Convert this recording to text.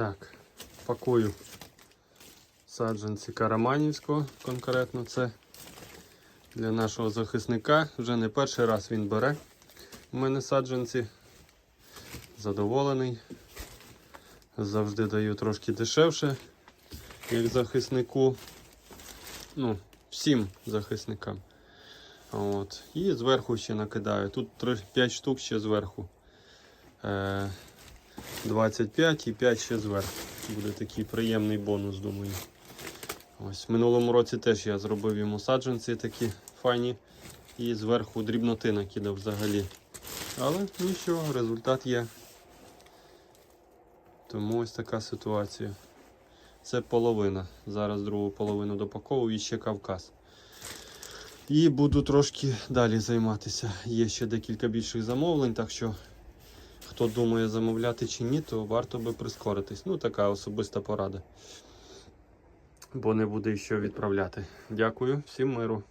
Так, пакую саджанці Караманівського конкретно це для нашого захисника. Вже не перший раз він бере. У мене саджанці. Задоволений. Завжди даю трошки дешевше, як захиснику. Ну, всім захисникам. От. І зверху ще накидаю. Тут 5 штук ще зверху. Е, 25 і 5 ще зверху. Буде такий приємний бонус, думаю. Ось в минулому році теж я зробив йому саджанці такі файні. І зверху дрібноти накидав взагалі. Але нічого, результат є. Тому ось така ситуація. Це половина. Зараз другу половину допаковую і ще Кавказ. І буду трошки далі займатися. Є ще декілька більших замовлень, так що хто думає замовляти чи ні, то варто би прискоритись. Ну, така особиста порада. Бо не буде що відправляти. Дякую, всім миру.